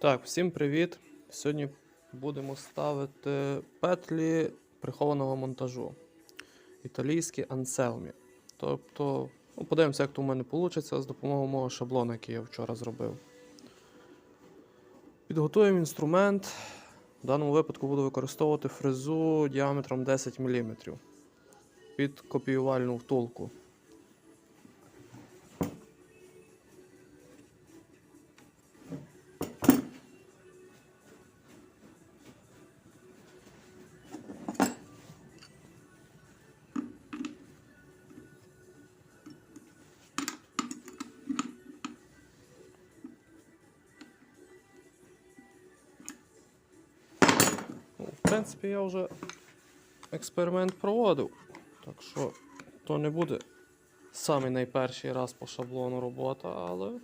Так, всім привіт! Сьогодні будемо ставити петлі прихованого монтажу. Італійські Anselmi. Тобто, ну, подивимося, як то у мене вийде з допомогою мого шаблону, який я вчора зробив. Підготуємо інструмент. В даному випадку буду використовувати фрезу діаметром 10 мм під копіювальну втулку. Принципі, я вже експеримент проводив. Так що то не буде самий найперший раз по шаблону робота, але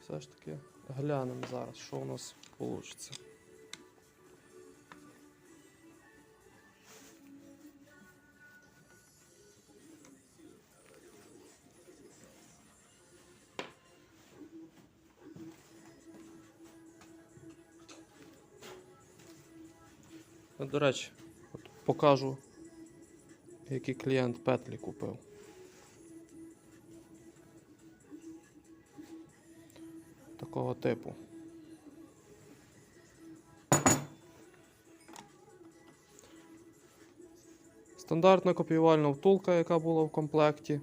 все ж таки глянемо зараз, що у нас вийде. До речі, от покажу, який клієнт петлі купив. Такого типу. Стандартна копіювальна втулка, яка була в комплекті.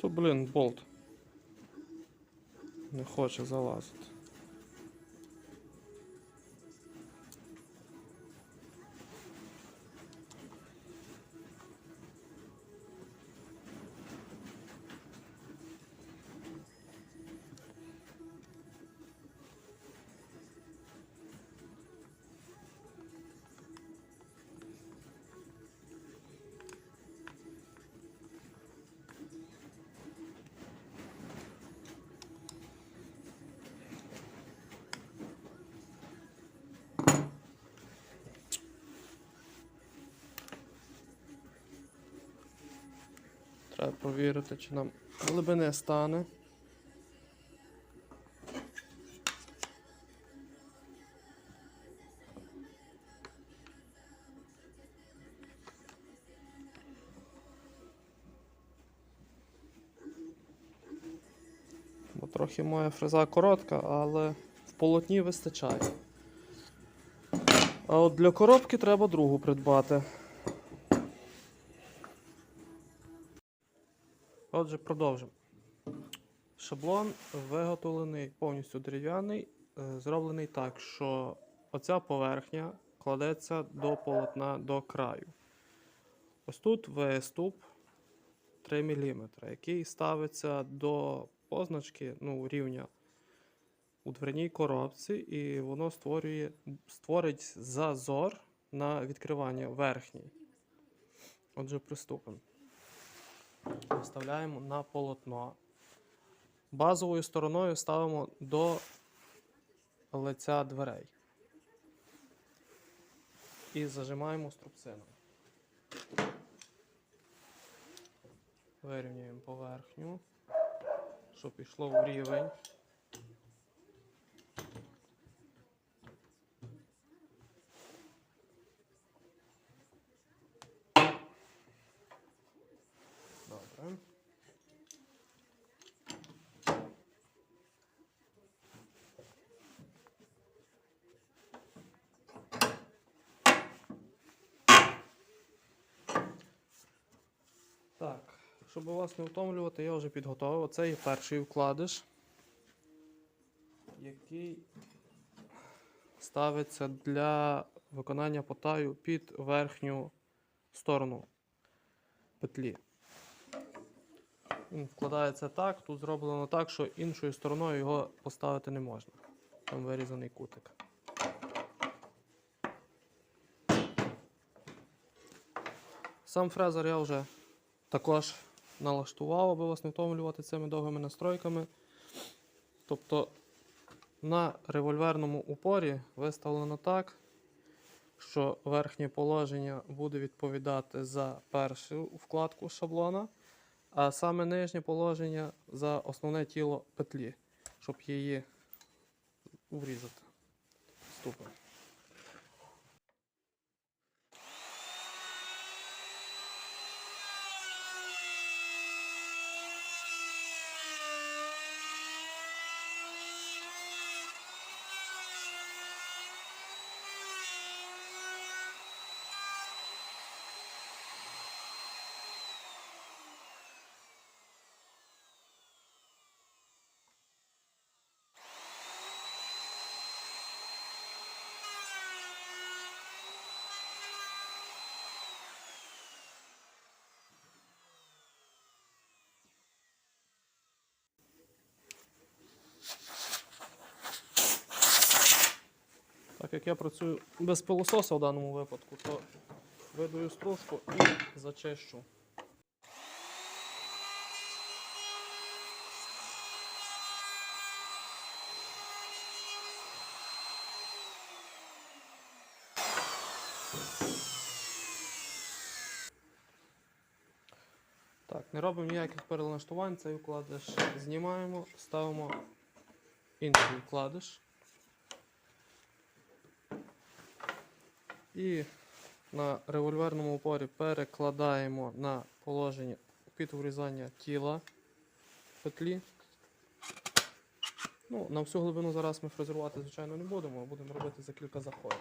То, блін, болт. Не хоче залазити. Треба провірити, чи нам глибини стане. Бо трохи моя фреза коротка, але в полотні вистачає. А от для коробки треба другу придбати. Отже, продовжимо. Шаблон виготовлений повністю дерев'яний, е, зроблений так, що оця поверхня кладеться до полотна до краю. Ось тут виступ 3 мм, який ставиться до позначки ну, рівня у дверній коробці, і воно створює, створить зазор на відкривання верхній. Отже, приступимо вставляємо на полотно. Базовою стороною ставимо до лиця дверей. І зажимаємо струбцину. Вирівнюємо поверхню, щоб пішло в рівень. Так, щоб вас не втомлювати, я вже підготував. Оце є перший вкладиш, який ставиться для виконання потаю під верхню сторону петлі. Він вкладається так, тут зроблено так, що іншою стороною його поставити не можна. там вирізаний кутик. Сам фрезер я вже також налаштував, аби вас не втомлювати цими довгими настройками. Тобто на револьверному упорі виставлено так, що верхнє положення буде відповідати за першу вкладку шаблона, а саме нижнє положення за основне тіло петлі, щоб її врізати. Ступно. Так як я працюю без пилососа в даному випадку, то видаю стружку і зачищу. Так, не робимо ніяких перелаштувань, цей вкладиш знімаємо, ставимо інший вкладиш. І на револьверному упорі перекладаємо на положення під врізання тіла петлі. Ну, на всю глибину зараз ми фрезерувати, звичайно, не будемо, будемо робити за кілька заходів.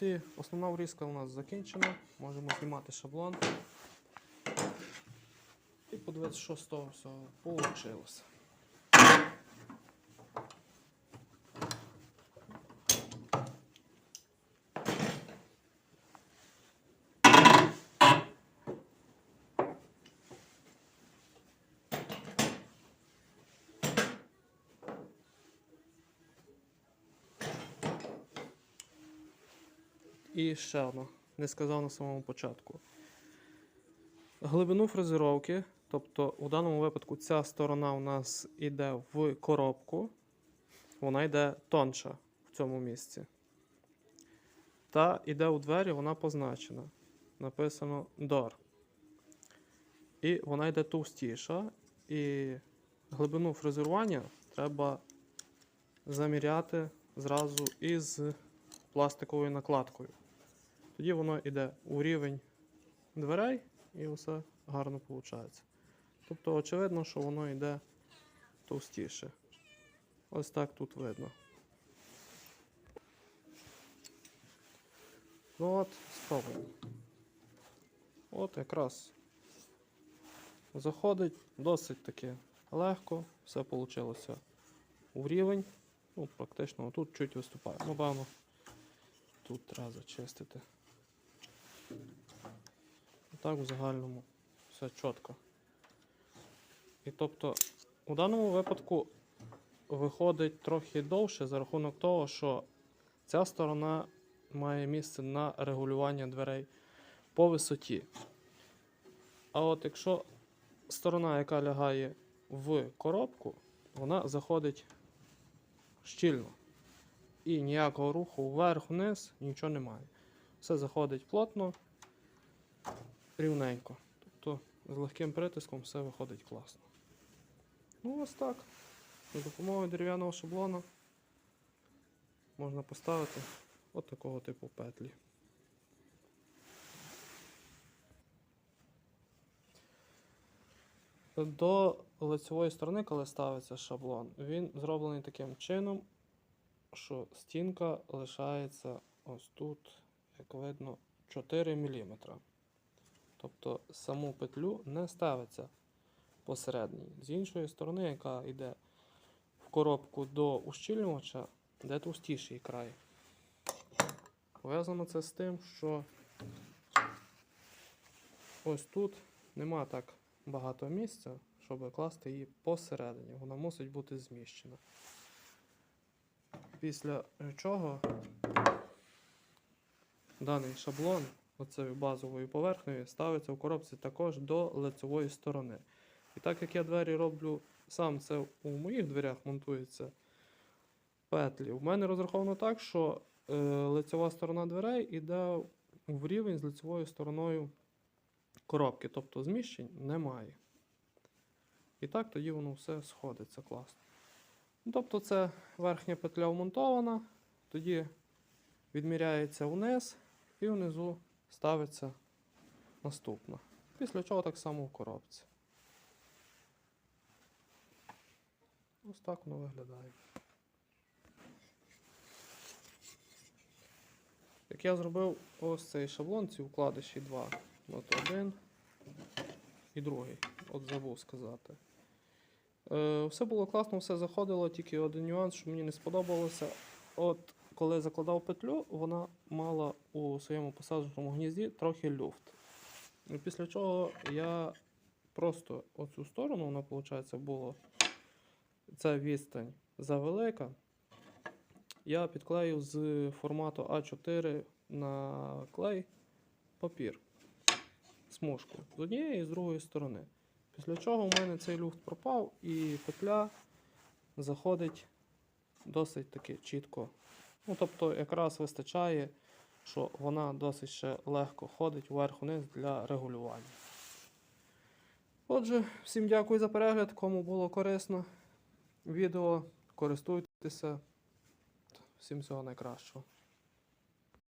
Ну основна врізка у нас закінчена. Можемо знімати шаблон. І подивитися, що з того всього вийшло. І ще одно, не сказав на самому початку. Глибину фрезеровки, тобто у даному випадку ця сторона у нас йде в коробку, вона йде тонша в цьому місці. Та йде у двері, вона позначена. Написано door. І вона йде товстіша. І глибину фрезерування треба заміряти зразу із пластиковою накладкою. Тоді воно йде у рівень дверей і все гарно виходить. Тобто, очевидно, що воно йде товстіше. Ось так тут видно. Ну от, спробуємо. От якраз заходить досить таки легко, все вийшло у рівень. Ну, практично тут чуть виступає. Ну, певно, тут треба зачистити. Так, в загальному все чітко. І тобто, у даному випадку виходить трохи довше за рахунок того, що ця сторона має місце на регулювання дверей по висоті. А от якщо сторона, яка лягає в коробку, вона заходить щільно. І ніякого руху вверх-вниз нічого немає. Все заходить плотно, рівненько. Тобто з легким притиском все виходить класно. Ну, ось так. За допомогою дерев'яного шаблона можна поставити от такого типу петлі. До лицевої сторони, коли ставиться шаблон, він зроблений таким чином, що стінка лишається ось тут, як видно, 4 мм. Тобто саму петлю не ставиться посередній. З іншої сторони, яка йде в коробку до ущільнювача, де товстіший край. Пов'язано це з тим, що ось тут нема так багато місця, щоб класти її посередині. Вона мусить бути зміщена. Після чого даний шаблон оцею базовою поверхнею ставиться в коробці також до лицевої сторони. І так як я двері роблю сам, це у моїх дверях монтується петлі. У мене розраховано так, що е, лицева сторона дверей йде в рівень з лицевою стороною коробки, тобто зміщень немає. І так тоді воно все сходиться класно. Ну, Тобто це верхня петля вмонтована, тоді відміряється вниз і внизу ставиться наступна. Після чого так само в коробці. Ось так воно виглядає. Як я зробив ось цей шаблон, ці вкладиші два. От один і другий. От забув сказати. Е, все було класно, все заходило, тільки один нюанс, що мені не сподобалося. От коли закладав петлю, вона мала у своєму посадженому гнізді трохи люфт. Після чого я просто оцю сторону, вона, виходить, було ця відстань завелика. Я підклеїв з формату А4 на клей папір смужку з однієї і з другої сторони. Після чого у мене цей люфт пропав і петля заходить досить таки чітко. Ну, тобто, якраз вистачає, що вона досить ще легко ходить вверх-вниз для регулювання. Отже, всім дякую за перегляд. Кому було корисно відео, користуйтеся. Всім всього найкращого.